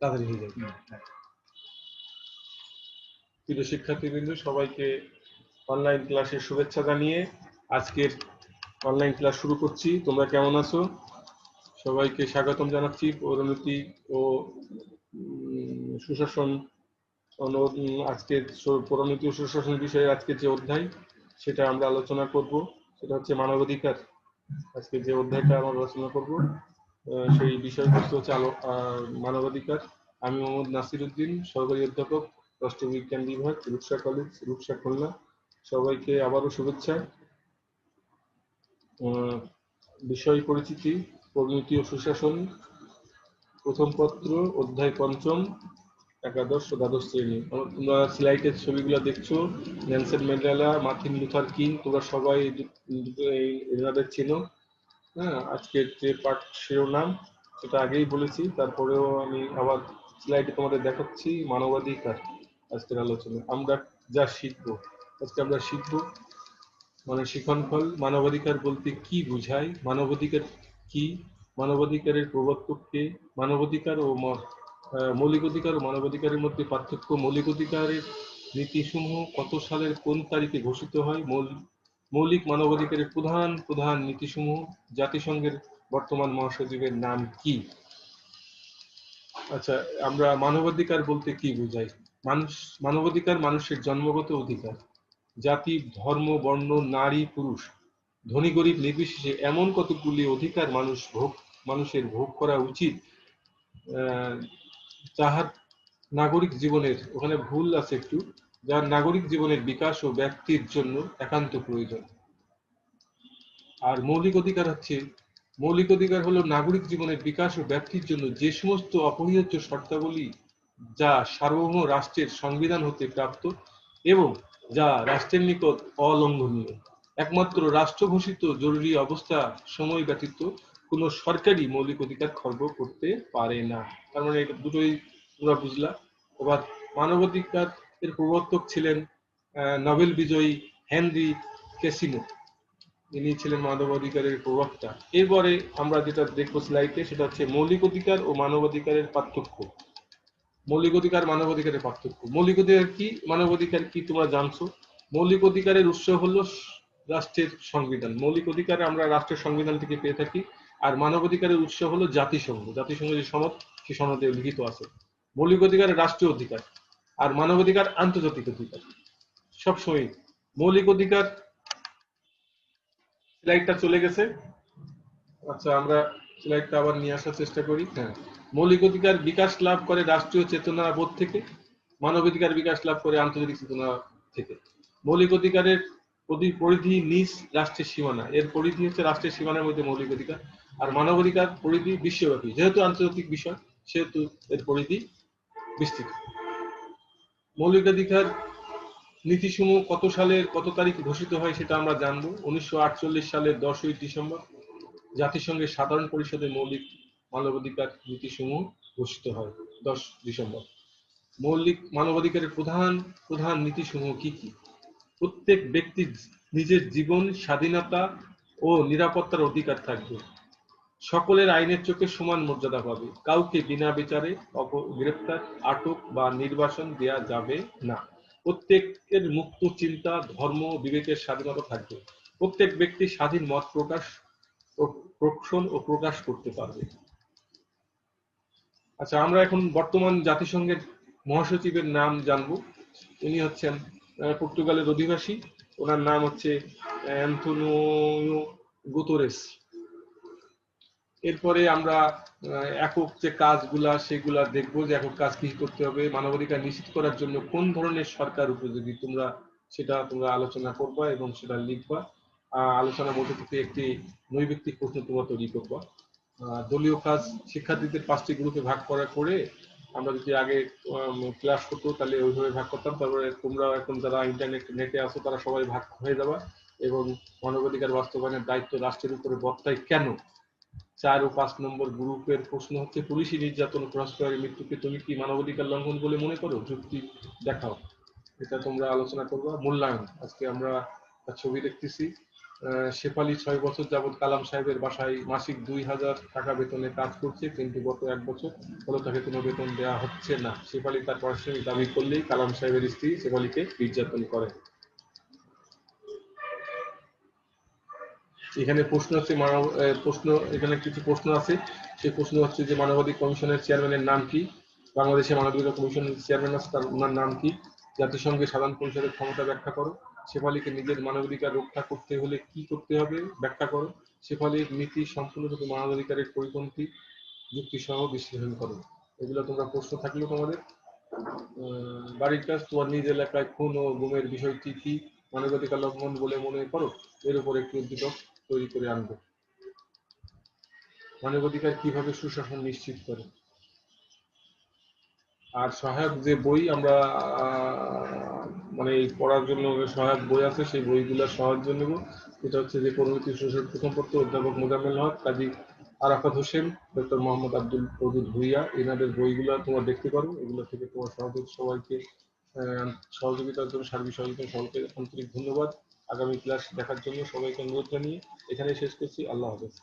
তাড়াতাড়ি হয়ে যাবে। প্রিয় শিক্ষার্থীবৃন্দ, সবাইকে অনলাইন ক্লাসের শুভেচ্ছা জানিয়ে আজকের অনলাইন ক্লাস শুরু করছি। তোমরা কেমন আছো? সবাইকে স্বাগতম জানাচ্ছি। পরিণতি ও সুশাসন সু- পরিণতি ও সুশাসন বিষয়ে আজকে যে অধ্যায়, সেটা আমরা আলোচনা করব। সেটা হচ্ছে মানবাধিকার। আজকে যে অধ্যায়টা আমরা আলোচনা করব সেই বিষয়বস্তু হচ্ছে আলো মানবাধিকার। আমি মোহাম্মদ নাসির উদ্দিন সহকারী অধ্যাপক, রাষ্ট্রবিজ্ঞান বিভাগ, রূপসা কলেজ, রূপসা খুলনা। সবাইকে আবারও শুভেচ্ছা। বিষয় পরিচিতি, পরিণতি ও সুশাসন। প্রথম পত্র, অধ্যায় পঞ্চম, একাদশ ও দ্বাদশ শ্রেণি। তোমরা স্লাইডের ছবিগুলো দেখছ। Nelson Mandela, Martin Luther King, তোমরা সবাই এনাদের চেনো। হ্যাঁ আজকের যে পাঠ শিরোনাম, সেটা আগেই বলেছি, তারপরেও আমি আবার স্লাইডে তোমাদের দেখাচ্ছি মানবাধিকার আজকের আলোচনা। আমরা যা শিখব, আজকে আমরা শিখব মানে শিখনফল মানবাধিকার বলতে কি বোঝায়, মানবাধিকার কি, মানবাধিকারের প্রবর্তক কে মানবাধিকার ও মৌলিক অধিকার ও মানবাধিকারের মধ্যে পার্থক্য মৌলিক অধিকারের নীতিসমূহ কত সালের কোন তারিখে ঘোষিত হয় মৌলিক মানবাধিকারের প্রধান প্রধান নীতিসমূহ জাতিসংঘের বর্তমান মহাসচিবের নাম কি? আচ্ছা আমরা মানবাধিকার বলতে কি বোঝাই? মানুষ, মানবাধিকার মানুষের জন্মগত অধিকার। জাতি, ধর্ম, বর্ণ, নারী, পুরুষ। ধনী, গরিব, নির্বিশেষে এমন কতগুলি অধিকার মানুষ ভোগ, মানুষের ভোগ করা উচিত যাহার নাগরিক জীবনের, ওখানে ভুল আছে একটু। যার নাগরিক জীবনের বিকাশ ও ব্যক্তির জন্য একান্ত প্রয়োজন। আর মৌলিক অধিকার হচ্ছে, মৌলিক অধিকার হলো নাগরিক জীবনের বিকাশ ও ব্যক্তির জন্য যে সমস্ত অপরিহার্য শর্তাবলী যা সার্বভৌম রাষ্ট্রের সংবিধান হতে প্রাপ্ত এবং যা রাষ্ট্রের নিকট অলঙ্ঘনীয়। একমাত্র রাষ্ট্র ঘোষিত জরুরি অবস্থা সময় ব্যতীত কোন সরকারি মৌলিক অধিকার খর্ব করতে পারে না। তার মানে দুটোই তোমরা বুঝলা। এবার মানবাধিকার এর প্রবর্তক ছিলেন নোবেল বিজয়ী হেনরি কেসিনো ইনি ছিলেন মানবাধিকারের প্রবক্তা। এরপরে আমরা যেটা দেখব স্লাইডে সেটা হচ্ছে মৌলিক অধিকার ও মানবাধিকারের পার্থক্য। মৌলিক অধিকার, মানবাধিকারের পার্থক্য। মৌলিক অধিকার কি? মানবাধিকার কি তোমরা জানছো? মৌলিক অধিকারের উৎস হলো রাষ্ট্রের সংবিধান। মৌলিক অধিকার আমরা রাষ্ট্রের সংবিধান থেকে পেয়ে থাকি। আর মানবাধিকারের উৎস হলো জাতিসংঘ। জাতিসংঘ যে সনদ, সে সনদে লিখিত আছে। মৌলিক অধিকার রাষ্ট্রীয় অধিকার। আর মানবাধিকার আন্তর্জাতিক অধিকার। সবসময় মৌলিক অধিকার স্লাইডটা চলে গেছে। আচ্ছা আমরা স্লাইডটা আবার নিয়ে আসার চেষ্টা করি। হ্যাঁ মৌলিক অধিকার বিকাশ লাভ করে রাষ্ট্রীয় চেতনা বোধ থেকে, মানবাধিকার বিকাশ লাভ করে আন্তর্জাতিক চেতনা থেকে। মৌলিক অধিকারের পরিধি নিজ রাষ্ট্রের সীমানা। এর পরিধি হচ্ছে রাষ্ট্রের সীমানার মধ্যে মৌলিক অধিকার। আর মানবাধিকার পরিধি বিশ্বব্যাপী। যেহেতু আন্তর্জাতিক বিষয়, সেহেতু এর পরিধি বিস্তৃত। মৌলিক অধিকার নীতিসমূহ কত সালের কত তারিখ ঘোষিত হয় সেটা আমরা জানব। উনিশশো সালের দশই ডিসেম্বর জাতিসংঘের সাধারণ পরিষদের মৌলিক মানবাধিকার নীতিসমূহ ঘোষিত হয় দশ ডিসেম্বর। মৌলিক মানবাধিকারের প্রধান প্রধান নীতিসমূহ কি কি? প্রত্যেক ব্যক্তির নিজের জীবন, স্বাধীনতা ও নিরাপত্তার অধিকার থাকবে। সকলের আইনের চোখে সমান মর্যাদা পাবে। কাউকে বিনা বিচারে গ্রেপ্তার, আটক বা নির্বাসন দেয়া যাবে না। প্রত্যেকের মুক্ত চিন্তা, ধর্ম, বিবেকের স্বাধীনতা থাকবে। প্রত্যেক ব্যক্তি স্বাধীন মত প্রকাশ ও ও প্রকাশ করতে পারবে। আচ্ছা আমরা এখন বর্তমান জাতিসংঘের মহাসচিবের নাম জানব। উনি হচ্ছেন পর্তুগালের অধিবাসী। ওনার নাম হচ্ছে অ্যান্থোনিও গুতোরেস। এরপরে আমরা একক যে কাজগুলা, সেগুলা দেখব যে একক কাজ কি করতে হবে, মানবাধিকার নিশ্চিত করার জন্য কোন ধরনের সরকার উপযোগী তোমরা সেটা তোমরা আলোচনা করবা এবং সেটা লিখবা। আলোচনার মধ্যে থেকে একটি নৈবিত্তিক প্রশ্ন তোমরা তৈরি করবা। দলীয় কাজ শিক্ষার্থীদের পাঁচটি গ্রুপে ভাগ করা করে আমরা যদি আগে ক্লাস করতো, তাহলে ওইভাবে ভাগ করতাম। তারপরে তোমরা এখন যারা ইন্টারনেট নেটে আসো তারা সবাই ভাগ হয়ে যাবা এবং মানবাধিকার বাস্তবায়নের দায়িত্ব রাষ্ট্রের উপরে বর্তায় কেন? চার ও পাঁচ নম্বর গ্রুপের প্রশ্ন হচ্ছে, পুলিশি নির্যাতন ক্রসফায়ারের মৃত্যুকে তুমি কি মানবাধিকার লঙ্ঘন বলে মনে করো? যুক্তি দেখাও। এটা তোমরা আলোচনা করবা। মূল্যায়ন। আজকে আমরা ছবি দেখতেছি। শেফালি ছয় বছর যাবৎ কালাম সাহেবের বাসায় মাসিক দুই হাজার টাকা বেতনে কাজ করছে, কিন্তু গত এক বছর হলো তাকে কোনো বেতন দেওয়া হচ্ছে না। শেফালি তার পারিশ্রমিক দাবি করলেই কালাম সাহেবের স্ত্রী শেফালিকে নির্যাতন করে। এখানে প্রশ্ন হচ্ছে মানব প্রশ্ন, এখানে কিছু প্রশ্ন আছে। সেই প্রশ্ন হচ্ছে যে মানবাধিক কমিশনের চেয়ারম্যানের নাম কি? বাংলাদেশে মানবাধিকার কমিশনের চেয়ারম্যান আছে তার ওনার নাম কি? জাতিসংঘের সাধারণ পরিষদের ক্ষমতা ব্যাখ্যা করো। শেফালিকে নিজের মানবাধিকার রক্ষা করতে হলে কি করতে হবে ব্যাখ্যা করো। শেফালির নীতি সম্পূর্ণরূপে মানবাধিকারের পরিপন্থী যুক্তি সহ বিশ্লেষণ করো। এগুলো তোমরা প্রশ্ন থাকলেও তোমাদের। বাড়ির কাজ, তোমার নিজ এলাকায় খুন ও গুমের বিষয়টি কি মানবাধিকার লঙ্ঘন বলে মনে করো? এর উপর একটি উদ্দীপক তৈরি করে আনবে। মানবাধিকার কীভাবে সুশাসন নিশ্চিত করে? আর সহায়ক যে বই আমরা মানে পড়ার জন্য সহায়ক বই আছে, সেই বইগুলোর সাহায্য নেব। এটা হচ্ছে যে পরবর্তী সুশাসন প্রথম পত্র অধ্যাপক মোজাম্মেল হক, কাজী আরাফাত হোসেন, ডক্টর মোহাম্মদ আব্দুল ওদুদ ভুইয়া, এনাদের বইগুলো তোমরা দেখতে পারো। এগুলো থেকে তোমার সহযোগ সবাইকে সহযোগিতার জন্য, সার্বিক সহযোগিতা সবাইকে আন্তরিক ধন্যবাদ। আগামী ক্লাস দেখার জন্য সবাইকে অনুরোধ জানিয়ে এখানে শেষ করছি। আল্লাহ হাফেজ।